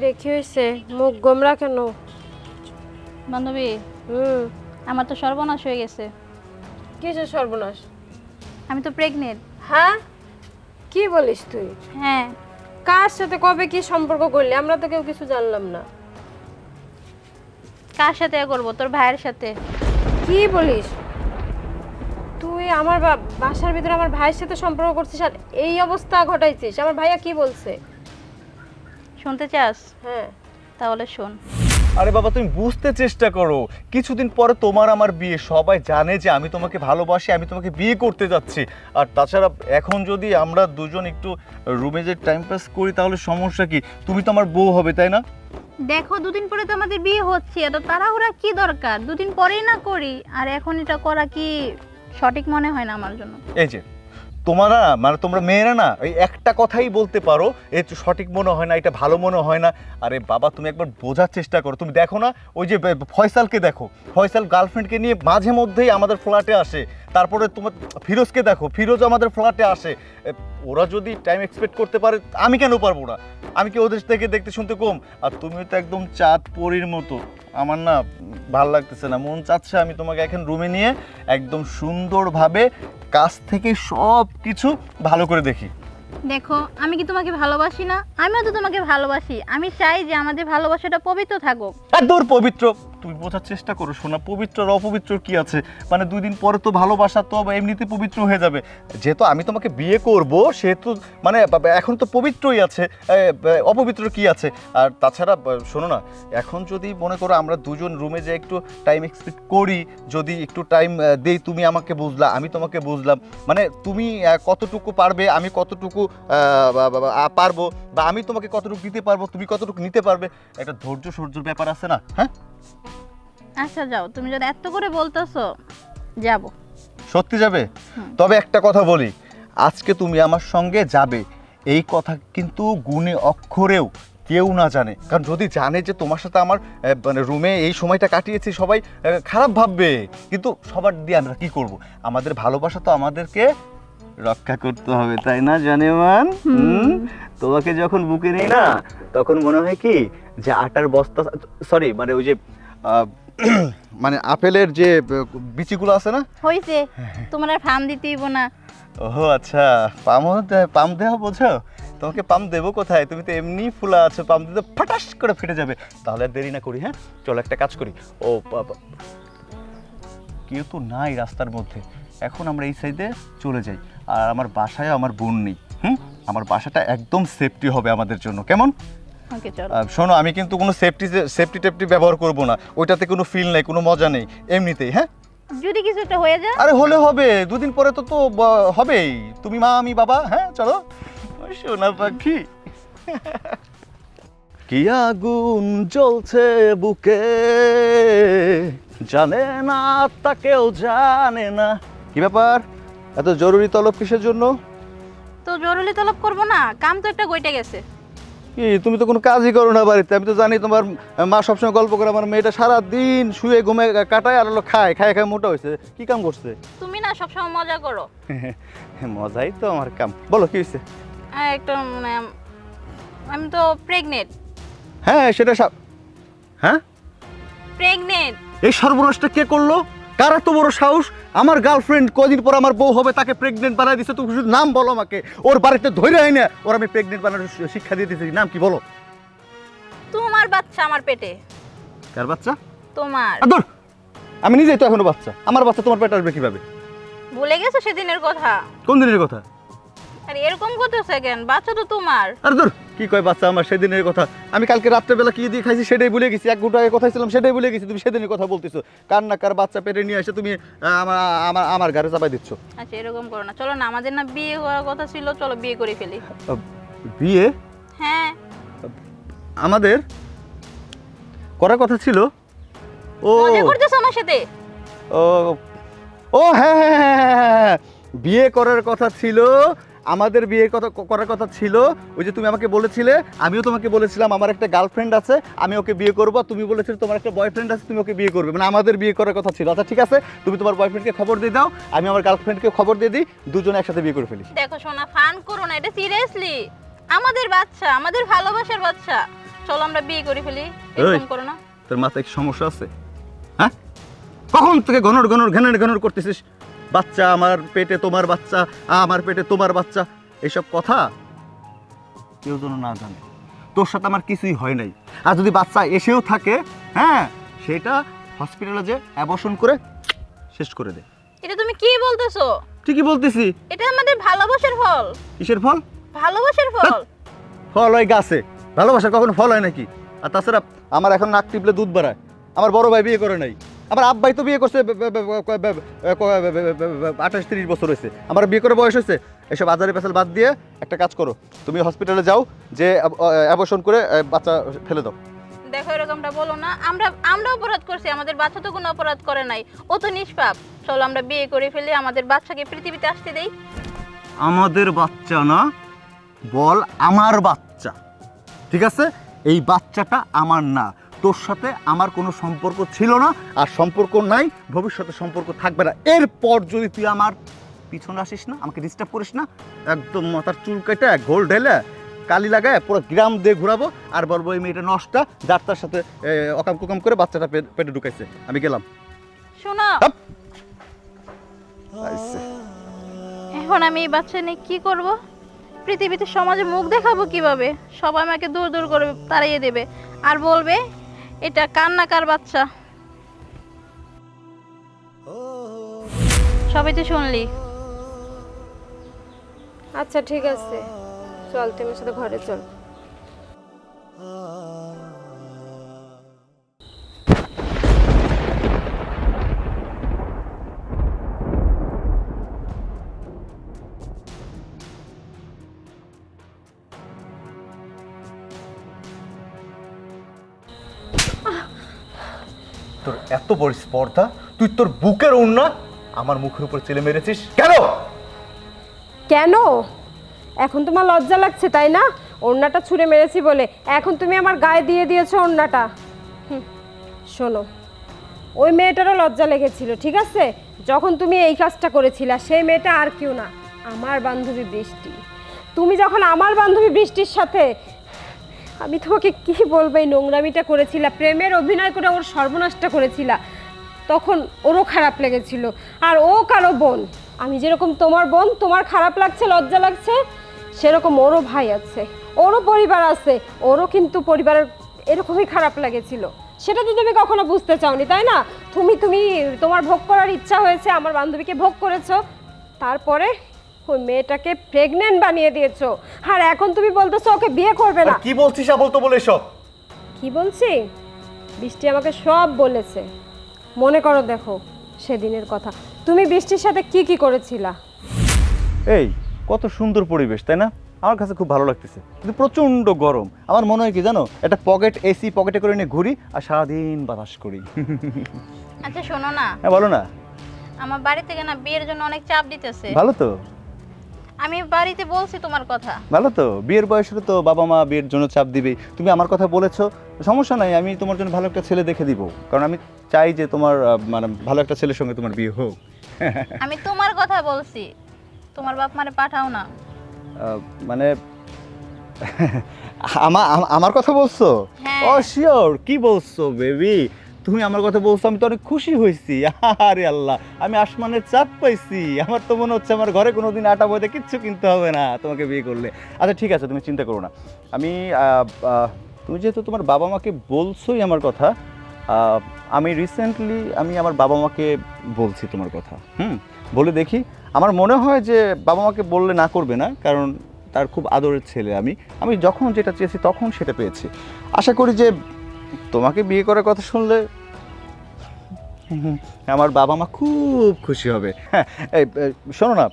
রে কি হয়েছে মুখ গোমরা কেন বান্ধবী? হুম। আমার তো সর্বনাশ হয়ে গেছে। কিসের সর্বনাশ? আমি তো প্রেগনেন্ট হ্যাঁ? কি বলিস তুই? হ্যাঁ। কার সাথে কবে কি সম্পর্ক করলি? আমরা তো কেউ কিছু জানলাম না। কার সাথে করব? তোর ভাইয়ের সাথে। কি বলিস? তুই আমার বা- বাসার ভিতরে আমার ভাইয়ের সাথে সম্পর্ক করছিস আর এই অবস্থা ঘটাইছিস। আমার ভাইয়া কি বলছে? শুনতে চাস? হ্যাঁ। তাহলে শোন। আরে বাবা তুমি বুঝতে চেষ্টা করো। কিছুদিন পরে তোমার আমার বিয়ে। সবাই জানে যে আমি তোমাকে ভালোবাসি আমি তোমাকে বিয়ে করতে যাচ্ছি। আর তাছাড়া এখন যদি আমরা দুজন একটু রুমে যে টাইম পাস করি তাহলে সমস্যা কি? তুমি তো আমার বউ হবে তাই না? দেখো দুদিন পরে তো আমাদের বিয়ে হচ্ছে। এত তাড়াহুড়া কি দরকার? দুদিন পরেই না করি। আর এখন এটা করা কি সঠিক মনে হয় না আমার জন্য? এই যে তোমরা মানে তোমরা মেয়েরা না ওই একটা কথাই বলতে পারো, এ সঠিক মনে হয় না, এটা ভালো মনে হয় না। আরে বাবা, তুমি একবার বোঝার চেষ্টা করো। তুমি দেখো না, ওই যে ফয়সালকে দেখো। ফয়সাল গার্লফ্রেন্ডকে নিয়ে মাঝে মধ্যেই আমাদের ফ্ল্যাটে আসে। তারপরে তোমার ফিরোজকে দেখো ফিরোজ আমাদের ফ্ল্যাটে আসে। ওরা যদি টাইম এক্সপেক্ট করতে পারে আমি কেন পারব না? আমি কি ওদের থেকে দেখতে শুনতে কম? আর তুমি তো একদম চাঁদ পরীর মতো। আমার না ভালো লাগতেছে না মন চাচ্ছে আমি তোমাকে এখন রুমে নিয়ে একদম সুন্দরভাবে কাছ থেকে সব কিছু ভালো করে দেখি। দেখো আমি কি তোমাকে ভালোবাসি না? আমিও তো তোমাকে ভালোবাসি। আমি চাই যে আমাদের ভালোবাসাটা পবিত্র থাকুক। আর দূর পবিত্র। তুমি বোঝার চেষ্টা করো শোনা পবিত্র আর অপবিত্র কি আছে? মানে দুই দিন পরে তো ভালোবাসা তো এমনিতে পবিত্র হয়ে যাবে। যেহেতু আমি তোমাকে বিয়ে করব, সেহেতু মানে এখন তো পবিত্রই আছে অপবিত্র কি আছে? আর তাছাড়া শোনো না, এখন যদি মনে করো আমরা দুজন রুমে যে একটু টাইম এক্সপেক্ট করি, যদি একটু টাইম দেই, তুমি আমাকে বুঝলা, আমি তোমাকে বুঝলাম মানে তুমি কতটুকু পারবে, আমি কতটুকু পারব, বা আমি তোমাকে কতটুকু দিতে পারব, তুমি কতটুকু নিতে পারবে, একটা ধৈর্য সহ্যর ব্যাপার আছে না? হ্যাঁ? আচ্ছা যাও। তুমি যদি এত করে বলতেছো যাব। সত্যি যাবে? তবে একটা কথা বলি। আজকে তুমি আমার সঙ্গে যাবে। এই কথা কিন্তু গুণে অক্ষরেও কেউ না জানে। কারণ যদি জানে যে তোমার সাথে আমার মানে রুমে এই সময়টা কাটিয়েছি সবাই খারাপ ভাববে। কিন্তু সবার দিয়ে আমরা কি করব? আমাদের ভালোবাসা তো আমাদেরকে রক্ষা করতে হবে তাই না জানেমান? তোমাকে যখন বুকে নেই না তখন মনে হয় কি যে আটার বস্তা সরি মানে ওই যে মানে আপেলের যে বিচিগুলো আছে না? হয়েছে তোমার আর ফার্ম দিতেইব না। ও আচ্ছা পামও দে- পাম দেওয়া বোঝো? তোমাকে পাম দেবো কোথায়? তুমি তো এমনি ফুলা আছো পাম দিতে ফাটাস করে ফেটে যাবে। তাহলে আর দেরি না করি হ্যাঁ? চলো একটা কাজ করি। ও বাবা কেউ তো নাই রাস্তার মধ্যে। এখন আমরা এই সাইডে চলে যাই। আর আমার বাসায় আমার বোন নেই হুম? আমার বাসাটা একদম সেফটি হবে আমাদের জন্য। কেমন? শোনো আমি কিন্তু কোনো সেফটি সেফটি টেফটি ব্যবহার করব না। ওইটাতে কোনো ফিল নেই কোনো মজা নেই এমনিতেই হ্যাঁ? যদি কিছু একটা হয়ে যায়? আরে হলে হবে। দুদিন পরে তো তো হবেই। তুমি মা আমি বাবা হ্যাঁ চলো। সোনা পাখি। কি আগুন জ্বলছে বুকে? জানে না তা কেউ জানে না। কি ব্যাপার? এত জরুরি তলব কিসের জন্য? তো জরুরি তলব করব না। কাম তো একটা গইটে গেছে। কি তুমি তো কোনো কাজই করো না বাড়িতে। আমি তো জানি তোমার মা সবসময় গল্প করে আমার মেয়েটা সারা দিন শুয়ে ঘুমে কাটায় আর হলো খায় খায় খায় মোটা হয়েছে। কি কাম করছে? তুমি না সবসময় মজা করো। মজাই তো আমার কাম। বলো কি হয়েছে? একটা মানে আমি তো প্রেগনেন্ট হ্যাঁ সেটা সব হ্যাঁ? প্রেগনেন্ট এই সর্বনাশটা কে করল? কার এত বড় সাহস? আমার গার্লফ্রেন্ড কদিন পর আমার বউ হবে তাকে প্রেগনেন্ট বানায় দিছে তুমি শুধু নাম বলো আমাকে। ওর বাড়িতে ধরে হয় না ওর আমি প্রেগনেন্ট বানানোর শিক্ষা দিয়ে দিতেছি। নাম কি বলো? তোমার বাচ্চা আমার পেটে। কার বাচ্চা? তোমার। আমি নিজেই তো এখনও বাচ্চা। আমার বাচ্চা তোমার পেটে আসবে কীভাবে? ভুলে গেছো সেদিনের কথা? কোন দিনের কথা? আর এরকম সেকেন্ড বাচ্চা তো তোমার আর ধর কি কয় বাচ্চা আমার সেদিনের কথা আমি কালকে রাত্রেবেলা কি দিয়ে খাইছি সেটাই ভুলে গেছি এক ঘণ্টা আগে কথা ছিলাম সেটাই ভুলে গেছি তুমি সেদিনের কথা বলতেছো কার না কার বাচ্চা পেটে নিয়ে এসে তুমি আমার আমার আমার ঘরে চাপাই দিচ্ছ আচ্ছা এরকম করো না চলো না আমাদের না বিয়ে করার কথা ছিল চলো বিয়ে করে ফেলি বিয়ে হ্যাঁ আমাদের করার কথা ছিল ও মজা করতেছো আমার সাথে ও ও হ্যাঁ হ্যাঁ, হ্যাঁ, হ্যাঁ, হ্যাঁ, বিয়ে করার কথা ছিল আমাদের বিয়ে কথা করার কথা ছিল ওই যে তুমি আমাকে বলেছিলে আমিও তোমাকে বলেছিলাম আমার একটা গার্লফ্রেন্ড আছে আমি ওকে বিয়ে করব তুমি বলেছিলে তোমার একটা বয়ফ্রেন্ড আছে তুমি ওকে বিয়ে করবে। মানে আমাদের বিয়ে করার কথা ছিল। আচ্ছা ঠিক আছে তুমি তোমার বয়ফ্রেন্ডকে খবর দিয়ে দাও আমি আমার গার্লফ্রেন্ডকে খবর দিয়ে দিই দুজনে একসাথে বিয়ে করে ফেলি। দেখো সোনা ফান করো না এটা সিরিয়াসলি আমাদের বাচ্চা আমাদের ভালোবাসার বাচ্চা। চলো আমরা বিয়ে করে ফেলি এরকম করো না। তোর মাথায় কি সমস্যা আছে? হ্যাঁ? কখন থেকে ঘনর ঘনর ঘেনর ঘনর করতেছিস? বাচ্চা আমার পেটে তোমার বাচ্চা আমার পেটে তোমার বাচ্চা। এইসব কথা কেউ যেন না জানে। তোর সাথে আমার কিছুই হয় নাই। আর যদি বাচ্চা এসেও থাকে হ্যাঁ সেটা হসপিটালে যে অ্যাবর্শন করে শেষ করে দে। এটা তুমি কি বলতেছো? ঠিকই বলতেছি। এটা আমাদের ভালোবাসার ফল। কিসের ফল? ভালোবাসার ফল। ফল হয় গাছে। ভালোবাসা কখনো ফল হয় নাকি? আর তাছাড়া আমার এখন নাক টিপলে দুধ বাড়ায়। আমার বড় ভাই বিয়ে করে নাই। আমার আব্বাই তো বিয়ে করছে আঠাশ তিরিশ বছর হয়েছে আমার বিয়ে করে বয়স হয়েছে এসব আজারে পেছাল বাদ দিয়ে একটা কাজ করো তুমি হসপিটালে যাও যে অ্যাবর্শন করে বাচ্চা ফেলে দাও দেখো এরকমটা বলো না আমরা আমরা অপরাধ করছি আমাদের বাচ্চা তো কোনো অপরাধ করে নাই ও তো নিষ্পাপ চলো আমরা বিয়ে করে ফেলি আমাদের বাচ্চাকে পৃথিবীতে আসতে দেই আমাদের বাচ্চা না বল আমার বাচ্চা ঠিক আছে এই বাচ্চাটা আমার না তোর সাথে আমার কোনো সম্পর্ক ছিল না আর সম্পর্ক নাই ভবিষ্যতে সম্পর্ক থাকবে না। এরপর যদি তুই আমার পিছনে আসিস না আমাকে ডিস্টার্ব করিস না একদম মাথার চুল কেটে গোল ঢেলে কালি লাগায় পুরো গ্রাম দিয়ে ঘুরাবো আর বলব এই মেয়েটা নষ্টা যার তার সাথে অকাম কুকাম করে বাচ্চাটা পেটে ঢুকাইছে। আমি গেলাম। শোনো। এখন আমি এই বাচ্চা নিয়ে কি করব? পৃথিবীতে সমাজে মুখ দেখাবো কীভাবে? সবাই আমাকে দূর দূর করে তাড়িয়ে দেবে। আর বলবে এটা কান্নাকার বাচ্চা। সবাই তো শুনলি। আচ্ছা ঠিক আছে। চল তুমি শুধু ঘরে চল। তোর এত বড় স্পর্ধা তুই তোর বুকের ওন্না আমার মুখের উপর চেলে মেরেছিস। কেন? কেন? এখন তোমার লজ্জা লাগছে তাই না? ওড়নাটা ছুঁড়ে মেরেছি বলে। এখন তুমি আমার গায়ে দিয়ে দিয়েছ ওড়নাটা। হুম, শোনো ওই মেয়েটারও লজ্জা লেগেছিল ঠিক আছে? যখন তুমি এই কাজটা করেছিলা সেই মেয়েটা আর কেউ না আমার বান্ধবী বৃষ্টি। তুমি যখন আমার বান্ধবী বৃষ্টির সাথে আমি তোমাকে কি বলব, এই নোংরামিটা করেছিলা। প্রেমের অভিনয় করে ওর সর্বনাশটা করেছিলা। তখন ওরও খারাপ লেগেছিল। আর ও কারও বোন। আমি যেরকম তোমার বোন, তোমার খারাপ লাগছে, লজ্জা লাগছে, সেরকম ওরও ভাই আছে। ওরও পরিবার আছে, ওরও কিন্তু পরিবারের এরকমই খারাপ লেগেছিল। সেটা তো তুমি কখনো বুঝতে চাওনি, তাই না? তুমি তুমি তোমার ভোগ করার ইচ্ছা হয়েছে, আমার বান্ধবীকে ভোগ করেছ। তারপরে ওই মেয়েটাকে প্রেগনেন্ট বানিয়ে দিয়েছ। আর এখন তুমি বলতেছো ওকে বিয়ে করবে না। আর কি বলছিস আবল তো বলে এসব? কি বলছি? বৃষ্টি আমাকে সব বলেছে। মনে করো দেখো সেদিনের কথা। তুমি বৃষ্টির সাথে কি কি করেছিলা? এই কত সুন্দর পরিবেশ তাই না? আমার কাছে খুব ভালো লাগতেছে। কিন্তু প্রচণ্ড গরম। আমার মনে হয় কি জানো? একটা পকেট এসি পকেটে করে নিয়ে ঘুরি আর সারাদিন বাতাস করি। আচ্ছা শোনো না। হ্যাঁ বলো না। আমার বাড়ি থেকে না বিয়ের জন্য অনেক চাপ দিতেছে। ভালো তো? আমি বাড়িতে বলছি তোমার কথা। ভালো তো বিয়ের বয়সে তো বাবা মা বিয়ের জন্য চাপ দিবেই। তুমি আমার কথা বলেছ সমস্যা নাই আমি তোমার জন্য ভালো একটা ছেলে দেখে দিব। কারণ আমি চাই যে তোমার মানে ভালো একটা ছেলের সঙ্গে তোমার বিয়ে হোক। আমি তোমার কথা বলছি তোমার বাপ মারে পাঠাও না। মানে আমা আমা- আমার কথা বলছো? হ্যাঁ। ও শিওর কি বলছো বেবি তুমি আমার কথা বলছো, আমি তো অনেক খুশি হয়েছি। আরে আল্লাহ, আমি আসমানের চাপ পাইছি। আমার তো মনে হচ্ছে আমার ঘরে কোনোদিন আটা বইতে কিচ্ছু কিনতে হবে না তোমাকে বিয়ে করলে। আচ্ছা ঠিক আছে, তুমি চিন্তা করো না। আমি তুমি যেহেতু তোমার বাবা মাকে বলছোই আমার কথা আমি রিসেন্টলি আমি আমার বাবা মাকে বলছি তোমার কথা, হুম? বলে দেখি। আমার মনে হয় যে বাবা মাকে বললে না করবে না, কারণ তার খুব আদরের ছেলে আমি। আমি যখন যেটা চেয়েছি তখন সেটা পেয়েছি। আশা করি যে তোমাকে বিয়ে করার কথা শুনলে আমার বাবা মা খুব খুশি হবে। হ্যাঁ এই শোনো না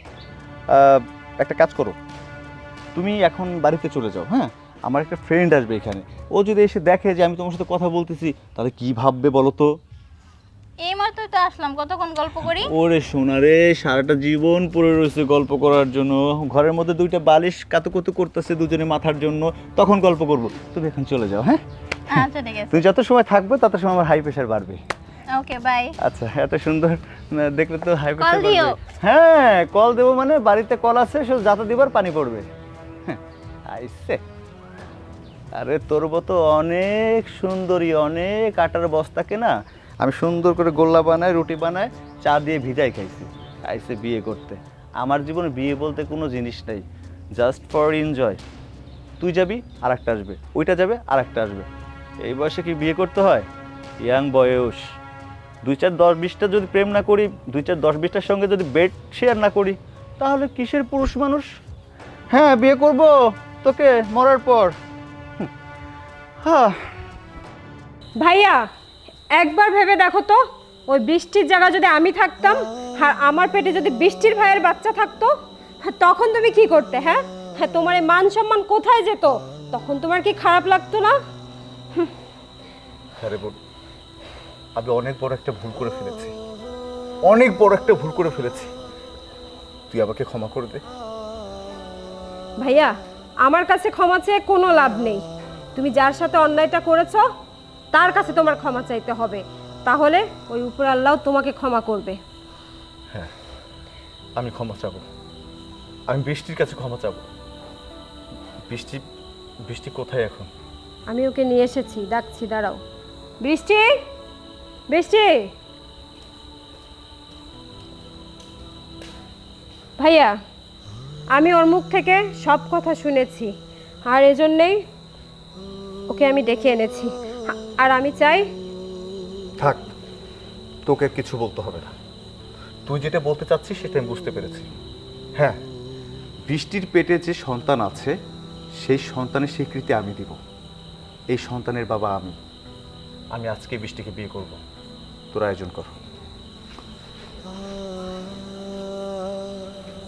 একটা কাজ করো। তুমি এখন বাড়িতে চলে যাও হ্যাঁ? আমার একটা ফ্রেন্ড আসবে এখানে। ও যদি এসে দেখে যে আমি তোমার সাথে কথা বলতেছি তাহলে কি ভাববে বলো তো? এই মাত্রই তো আসলাম। কতক্ষণ গল্প করি? ওরে সোনা রে সারাটা জীবন পড়ে রয়েছে গল্প করার জন্য। ঘরের মধ্যে দুইটা বালিশ কাতুকুতু করতেছে দুজনে মাথার জন্য। তখন গল্প করব। তুমি এখন চলে যাও হ্যাঁ? আচ্ছা ঠিক আছে। তুমি যত সময় থাকবে তত সময় আমার হাই প্রেশার বাড়বে। ওকে বাই আচ্ছা এত সুন্দর দেখলে তো হাই প্রেশার দিও। হ্যাঁ কল দেবো মানে বাড়িতে কল আছে শুধু যাতে দিবার পানি পড়বে। হ্যাঁ, আইসে। আরে তোর মতো অনেক সুন্দরী অনেক আটার বস্তাকে না আমি সুন্দর করে গোল্লা বানাই রুটি বানাই চা দিয়ে ভিজাই খাইছি। আইসে বিয়ে করতে। আমার জীবনে বিয়ে বলতে কোনো জিনিস নেই। জাস্ট ফর এনজয় তুই যাবি আর একটা আসবে। ওইটা যাবে আর একটা আসবে। এই বয়সে কি বিয়ে করতে হয়? ইয়াং বয়স। দুই চার দশ বিশটা যদি প্রেম না করি দুই চার দশ বিশটার সঙ্গে যদি বেড শেয়ার না করি তাহলে কিসের পুরুষ মানুষ? হ্যাঁ বিয়ে করব তোকে মরার পর। হ্যাঁ ভাইয়া একবার ভেবে দেখো তো ওই বৃষ্টির জায়গা যদি আমি থাকতাম আর আমার পেটে যদি বৃষ্টির ভাইয়ের বাচ্চা থাকতো হ্যাঁ, তখন তুমি কি করতে হ্যাঁ? হ্যাঁ তোমার এই মান সম্মান কোথায় যেত? তখন তোমার কি খারাপ লাগতো না? আমি অনেক বড় একটা ভুল করে ফেলেছি। অনেক বড় একটা ভুল করে ফেলেছি। তুই আমাকে ক্ষমা করে দে। ভাইয়া আমার কাছে ক্ষমা চেয়ে কোনো লাভ নেই। তুমি যার সাথে অন্যায়টা করেছ তার কাছে তোমার ক্ষমা চাইতে হবে। তাহলে ওই উপর আল্লাহ তোমাকে ক্ষমা করবে। হ্যাঁ আমি ক্ষমা চাবো। আমি বৃষ্টির কাছে ক্ষমা চাবো। বৃষ্টি বৃষ্টি কোথায় এখন? আমি ওকে নিয়ে এসেছি। ডাকছি দাঁড়াও। বৃষ্টি! বৃষ্টি। ভাইয়া, আমি ওর মুখ থেকে সব কথা শুনেছি, আর এজন্যেই ওকে আমি ডেকে এনেছি। আর আমি চাই থাক, তোকে কিছু বলতে হবে না। তুই যেটা বলতে চাচ্ছিস সেটা আমি বুঝতে পেরেছি। হ্যাঁ বৃষ্টির পেটে যে সন্তান আছে, সেই সন্তানের স্বীকৃতি আমি দিব। এই সন্তানের বাবা আমি। আমি আজকে বৃষ্টিকে বিয়ে করব। তোর আয়োজন কর।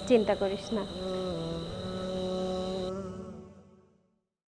চিন্তা করিস না।